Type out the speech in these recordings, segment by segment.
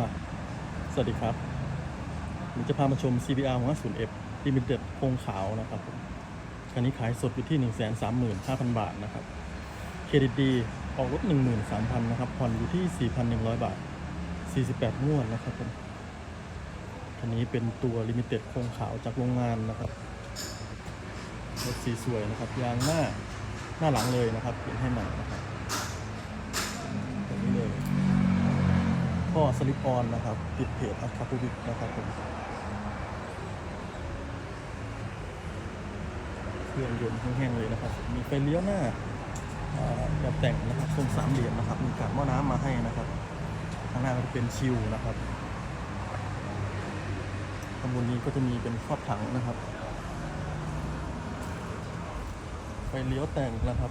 มา สวัสดีครับผมจะพามาชม CBR 150F Limited โครงขาวนะครับคันนี้ขายสดอยู่ที่ 135,000 บาทนะครับเครดิตดีออกรถ 13,000 นะครับ ผ่อนอยู่ที่ 4,100 บาท 48งวดนะครับผมคันนี้เป็นตัว Limited โครงขาวจากโรงงานนะครับ รถสีสวยนะครับ ยางหน้าหน้าหลังเลยนะครับเปลี่ยนให้ใหม่นะครับนี้เลย ท่อสลิปออนนะครับติดเพจอัคาปูบิกนะครับผมเครื่องยนต์แห้งๆเลยนะครับ มีไฟเลี้ยวหน้าแบบแต่งนะครับทรงสามเหลี่ยมนะครับ มีกาบหม้อน้ำมาให้นะครับ ข้างหน้าก็จะเป็นชิลนะครับข้างบนนี้ก็จะมีเป็นครอบถังนะครับ ไฟเลี้ยวแต่งนะครับ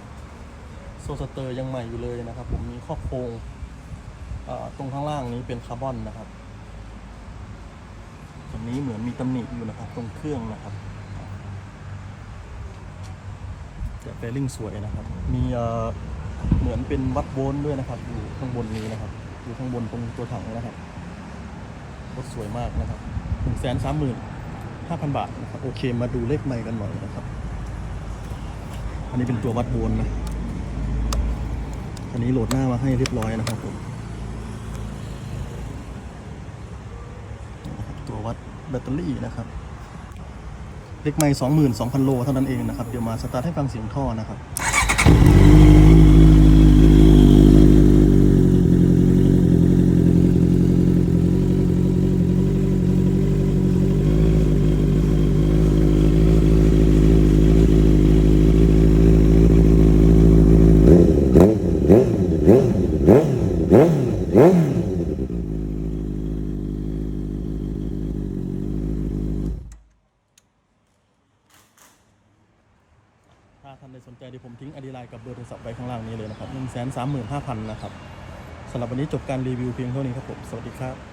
โซสเตอร์ยังใหม่อยู่เลยนะครับ ผมมีครอบโครง ตรงข้างล่างนี้เป็นคาร์บอนนะครับตรงนี้เหมือนมีตำหนิอยู่นะครับ ตรงเครื่องนะครับแต่เฟลลิ่งสวยนะครับ มีเอ่อเหมือนเป็นวัดโวลต์ด้วยนะครับ อยู่ข้างบนนี้นะครับ อยู่ข้างบนตรงตัวถังนะครับรถสวยมากนะครับหนึ่งแสนสามหมื่นห้าพันบาทนะครับ โอเค มาดูเลขใหม่กันหน่อยนะครับ อันนี้เป็นตัววัดโวลต์นะอันนี้โหลดหน้ามาให้เรียบร้อยนะครับผม ตัววัด แบตเตอรี่นะครับเล็กไม่สองหมื่นสองพันโลเท่านั้นเองนะครับ เดี๋ยวมาสตาร์ทให้ฟังเสียงท่อนะครับ ท่านใดสนใจเดี๋ยวผมทิ้งอดีไลน์กับเบอร์โทรศัพท์ไว้ข้างล่างนี้เลยนะครับ1 3 5 0 0 0นะครับสำหรับวันนี้จบการรีวิวเพียงเท่านี้ครับผม สวัสดีครับ